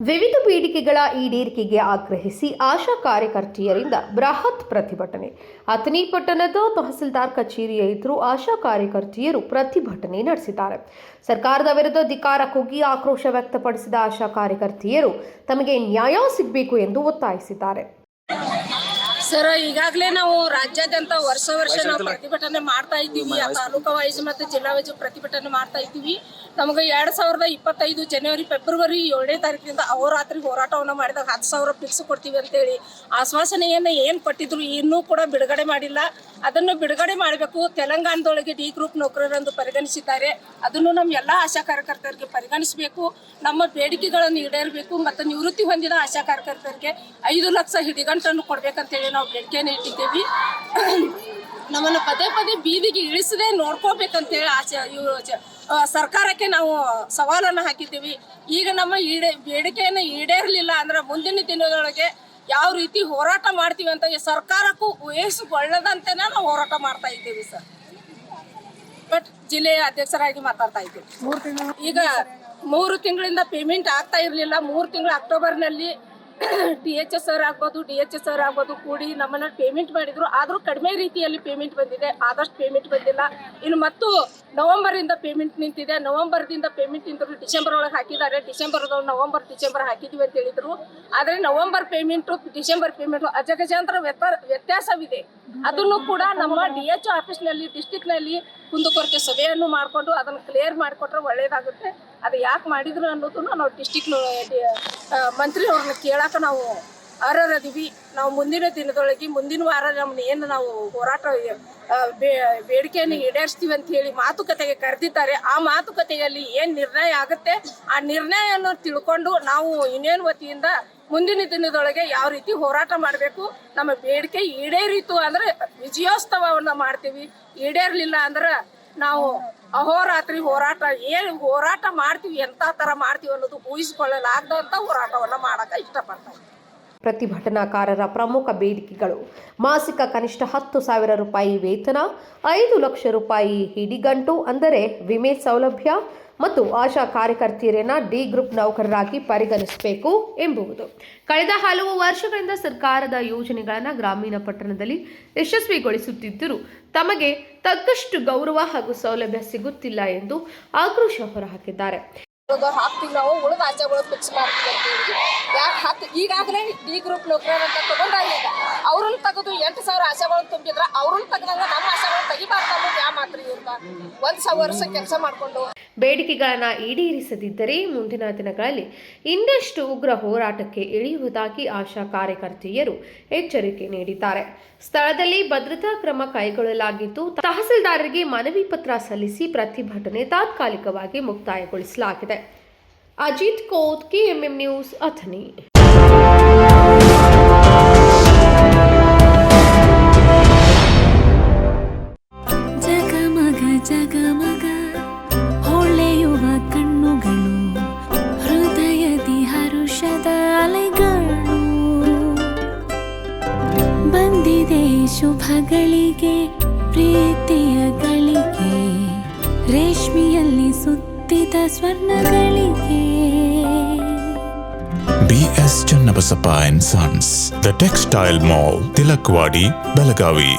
ವಿವಿಧ ಬೇಡಿಕೆಗಳ ಈಡೇರಿಕೆಗೆ ಆಗ್ರಹಿಸಿ ಆಶಾ ಕಾರ್ಯಕರ್ತೆಯರಿಂದ ಬೃಹತ್ ಪ್ರತಿಭಟನೆ. ಅಥಣಿ ಪಟ್ಟಣದ ತಹಸೀಲ್ದಾರ್ ಕಚೇರಿಯ ಎದುರು ಆಶಾ ಕಾರ್ಯಕರ್ತೆಯರು ಪ್ರತಿಭಟನೆ ನಡೆಸಿದ್ದಾರೆ. ಸರ್ಕಾರದ ವಿರುದ್ಧ ಧಿಕಾರ ಕುಗ್ಗಿ ಆಕ್ರೋಶ ವ್ಯಕ್ತಪಡಿಸಿದ ಆಶಾ ಕಾರ್ಯಕರ್ತೆಯರು ತಮಗೆ ನ್ಯಾಯ ಸಿಗಬೇಕು ಎಂದು ಒತ್ತಾಯಿಸಿದ್ದಾರೆ. ಸರ್ ಈಗಾಗಲೇ ನಾವು ರಾಜ್ಯಾದ್ಯಂತ ವರ್ಷ ವರ್ಷ ನಾವು ಪ್ರತಿಭಟನೆ ಮಾಡ್ತಾ ಇದ್ದೀವಿ. ತಾಲೂಕಾ ವೈಸ್ ಮತ್ತು ಜಿಲ್ಲಾ ವೈಸ್ ಪ್ರತಿಭಟನೆ ಮಾಡ್ತಾ ಇದ್ದೀವಿ. ನಮಗೆ ಎರಡ್ ಸಾವಿರದ ಇಪ್ಪತ್ತೈದು ಜನವರಿ ಫೆಬ್ರವರಿ ಏಳನೇ ತಾರೀಕಿನಿಂದ ಅಹೋರಾತ್ರಿ ಹೋರಾಟವನ್ನು ಮಾಡಿದಾಗ ಹತ್ತು ಸಾವಿರ ಫಿಕ್ಸ್ ಕೊಡ್ತೀವಿ ಅಂತೇಳಿ. ಆಶ್ವಾಸನೆಯನ್ನು ಏನು ಕೊಟ್ಟಿದ್ರು ಇನ್ನೂ ಕೂಡ ಬಿಡುಗಡೆ ಮಾಡಿಲ್ಲ. ಅದನ್ನು ಬಿಡುಗಡೆ ಮಾಡಬೇಕು. ತೆಲಂಗಾಣದೊಳಗೆ ಡಿ ಗ್ರೂಪ್ ನೌಕರರೆಂದು ಪರಿಗಣಿಸಿದ್ದಾರೆ. ಅದನ್ನು ನಮ್ಮ ಎಲ್ಲ ಆಶಾ ಕಾರ್ಯಕರ್ತರಿಗೆ ಪರಿಗಣಿಸಬೇಕು. ನಮ್ಮ ಬೇಡಿಕೆಗಳನ್ನು ಈಡೇರಬೇಕು ಮತ್ತು ನಿವೃತ್ತಿ ಹೊಂದಿದ ಆಶಾ ಕಾರ್ಯಕರ್ತರಿಗೆ ಐದು ಲಕ್ಷ ಹಿಡಿಗಂಟನ್ನು ಕೊಡಬೇಕಂತೇಳಿ ನಾವು ಬೇಡಿಕೆಯನ್ನು ಇಟ್ಟಿದ್ದೇವೆ. ನಮ್ಮನ್ನು ಪದೇ ಪದೇ ಬೀದಿಗೆ ಇಳಿಸದೆ ನೋಡ್ಕೋಬೇಕಂತೇಳಿ ಆಶೆ ಇವ್ರು ಜ- ಆ, ಸರ್ಕಾರಕ್ಕೆ ನಾವು ಸವಾಲನ್ನು ಹಾಕಿದ್ದೀವಿ. ಈಗ ನಮ್ಮ ಈಡೇ ಬೇಡಿಕೆಯನ್ನು ಈಡೇರಲಿಲ್ಲ ಅಂದ್ರೆ ಮುಂದಿನ ದಿನದೊಳಗೆ ಯಾವ ರೀತಿ ಹೋರಾಟ ಮಾಡ್ತೀವಿ ಅಂತ ಸರ್ಕಾರಕ್ಕೂ ಬಳ್ಳದಂತೆ ನಾವು ಹೋರಾಟ ಮಾಡ್ತಾ ಇದ್ದೀವಿ ಸರ್. ಬಟ್ ಜಿಲ್ಲೆಯ ಅಧ್ಯಕ್ಷರಾಗಿ ಮಾತಾಡ್ತಾ ಇದ್ದೀವಿ. ಈಗ ಮೂರು ತಿಂಗಳಿಂದ ಪೇಮೆಂಟ್ ಆಗ್ತಾ ಇರಲಿಲ್ಲ. ಮೂರು ತಿಂಗಳು ಅಕ್ಟೋಬರ್ನಲ್ಲಿ ಡಿ ಎಚ್ ಎಸ್ ಆರ್ ಆಗ್ಬೋದು, ಡಿ ಎಚ್ ಎಸ್ ಆರ್ ಆಗ್ಬೋದು ಕೂಡಿ ನಮ್ಮನ್ನ ಪೇಮೆಂಟ್ ಮಾಡಿದ್ರು. ಆದರೂ ಕಡಿಮೆ ರೀತಿಯಲ್ಲಿ ಪೇಮೆಂಟ್ ಬಂದಿದೆ. ಆದಷ್ಟು ಪೇಮೆಂಟ್ ಬಂದಿಲ್ಲ. ಇನ್ನು ಮತ್ತು ನವಂಬರಿಂದ ಪೇಮೆಂಟ್ ನಿಂತಿದೆ. ನವಂಬರ್ದಿಂದ ಪೇಮೆಂಟ್ ನಿಂತರು ಡಿಸೆಂಬರ್ ಒಳಗೆ ಹಾಕಿದ್ದಾರೆ. ಡಿಸೆಂಬರ್ ನವೆಂಬರ್, ಡಿಸೆಂಬರ್ ಹಾಕಿದ್ವಿ ಅಂತ ಹೇಳಿದ್ರು. ಆದರೆ ನವೆಂಬರ್ ಪೇಮೆಂಟು ಡಿಸೆಂಬರ್ ಪೇಮೆಂಟ್ ಅಜಗಜಾಂತರ ವ್ಯತ್ಯಾಸ ವ್ಯತ್ಯಾಸವಿದೆ. ಅದನ್ನು ಕೂಡ ನಮ್ಮ ಡಿ ಎಚ್ ಆಫೀಸ್ನಲ್ಲಿ ಡಿಸ್ಟಿಕ್ನಲ್ಲಿ ಕುಂದುಕೊರತೆ ಸಭೆಯನ್ನು ಮಾಡಿಕೊಂಡು ಅದನ್ನು ಕ್ಲಿಯರ್ ಮಾಡಿಕೊಟ್ರೆ ಒಳ್ಳೆಯದಾಗುತ್ತೆ ಅದು ಯಾಕೆ ಮಾಡಿದ್ರು ಅನ್ನೋದನ್ನು ನಾವು ಡಿಸ್ಟಿಕ್ ಮಂತ್ರಿ ಅವ್ರನ್ನ ಕೇಳಾಕ ನಾವು ಅರ್ಹರದೀವಿ ನಾವು ಮುಂದಿನ ದಿನದೊಳಗೆ ಮುಂದಿನ ವಾರ ನಮ್ಮನ್ನ ಏನು ನಾವು ಹೋರಾಟ ಬೇಡಿಕೆಯನ್ನು ಈಡೇರಿಸ್ತೀವಿ ಅಂತ ಹೇಳಿ ಮಾತುಕತೆಗೆ ಕರೆದಿದ್ದಾರೆ. ಆ ಮಾತುಕತೆಯಲ್ಲಿ ಏನು ನಿರ್ಣಯ ಆಗುತ್ತೆ? ಆ ನಿರ್ಣಯವನ್ನು ತಿಳ್ಕೊಂಡು ನಾವು ಯೂನಿಯನ್ ವತಿಯಿಂದ ಮುಂದಿನ ದಿನದೊಳಗೆ ಯಾವ ರೀತಿ ಹೋರಾಟ ಮಾಡಬೇಕು? ನಮ್ಮ ಬೇಡಿಕೆ ಈಡೇರಿತು ಅಂದ್ರೆ ವಿಜಯೋತ್ಸವವನ್ನು ಮಾಡ್ತೀವಿ. ಈಡೇರಲಿಲ್ಲ ಅಂದ್ರೆ ನಾವು ಅಹೋರಾತ್ರಿ ಹೋರಾಟ, ಏನು ಹೋರಾಟ ಮಾಡ್ತೀವಿ, ಎಂತ ತರ ಮಾಡ್ತೀವಿ ಅನ್ನೋದು ಊಹಿಸಿಕೊಳ್ಳಲಾಗದಂತ ಹೋರಾಟವನ್ನ ಮಾಡಕ ಇಷ್ಟಪಡ್ತಾರೆ ಪ್ರತಿಭಟನಾಕಾರರ ಪ್ರಮುಖ ಬೇಡಿಕೆಗಳು. ಮಾಸಿಕ ಕನಿಷ್ಠ ಹತ್ತು ಸಾವಿರ ರೂಪಾಯಿ ವೇತನ, ಐದು ಲಕ್ಷ ರೂಪಾಯಿ ಹಿಡಿಗಂಟು, ಅಂದರೆ ವಿಮೆ ಸೌಲಭ್ಯ ಮತ್ತು ಆಶಾ ಕಾರ್ಯಕರ್ತೆಯರನ್ನ ಡಿ ಗ್ರೂಪ್ ನೌಕರರಾಗಿ ಪರಿಗಣಿಸಬೇಕು ಎಂಬುವುದು. ಕಳೆದ ಹಲವು ವರ್ಷಗಳಿಂದ ಸರ್ಕಾರದ ಯೋಜನೆಗಳನ್ನು ಗ್ರಾಮೀಣ ಪಟ್ಟಣದಲ್ಲಿ ಯಶಸ್ವಿಗೊಳಿಸುತ್ತಿದ್ದರೂ ತಮಗೆ ತಕ್ಕಷ್ಟು ಗೌರವ ಹಾಗೂ ಸೌಲಭ್ಯ ಸಿಗುತ್ತಿಲ್ಲ ಎಂದು ಆಕ್ರೋಶ ಹೊರಹಾಕಿದ್ದಾರೆ. ಹಾಕ್ತೀವಿ ನಾವು ಉಳಿದ ಆಚೆಗಳು ಫಿಕ್ಸ್ ಯಾಕೆ ಹಾಕಿ, ಈಗಾಗಲೇ ಡಿ ಗ್ರೂಪ್ ನೌಕರರಂತ ತಗೊಂಡಾಗ ಅವ್ರನ್ನ ತೆಗೆದು ಎಂಟು ಸಾವಿರ ಆಶೆಗಳು ತುಂಬಿದ್ರೆ ಅವ್ರನ್ನ ತೆಗೆದಂಗ ನಮ್ಮ ಆಶೆಗಳು ತೆಗಿಬಾರ್ದು ಯಾವ ಮಾತ್ರ ಇವ್ರ ಒಂದ್ ಸಾವಿರ ವರ್ಷ ಕೆಲಸ ಮಾಡ್ಕೊಂಡು. ಬೇಡಿಕೆಗಳನ್ನು ಈಡೇರಿಸದಿದ್ದರೆ ಮುಂದಿನ ದಿನಗಳಲ್ಲಿ ಇನ್ನಷ್ಟು ಉಗ್ರ ಹೋರಾಟಕ್ಕೆ ಇಳಿಯುವುದಾಗಿ ಆಶಾ ಕಾರ್ಯಕರ್ತೆಯರು ಎಚ್ಚರಿಕೆ ನೀಡಿದ್ದಾರೆ. ಸ್ಥಳದಲ್ಲಿ ಭದ್ರತಾ ಕ್ರಮ ಕೈಗೊಳ್ಳಲಾಗಿದ್ದು, ತಹಸೀಲ್ದಾರರಿಗೆ ಮನವಿ ಪತ್ರ ಸಲ್ಲಿಸಿ ಪ್ರತಿಭಟನೆ ತಾತ್ಕಾಲಿಕವಾಗಿ ಮುಕ್ತಾಯಗೊಳಿಸಲಾಗಿದೆ. Ajit Koth, KMM news, Athani. ಜಗಮಗ ಜಗಮಗ ಶುಭಗಳಿಗೆ, ಪ್ರೀತಿಯ ಗಳಿಗೆ, ರೇಷ್ಮಿಯಲ್ಲಿ ಸುತ್ತಿದ ಸ್ವರ್ಣಗಳಿಗೆ. BS Channabasappa and sons the textile mall Tilakwadi Belagavi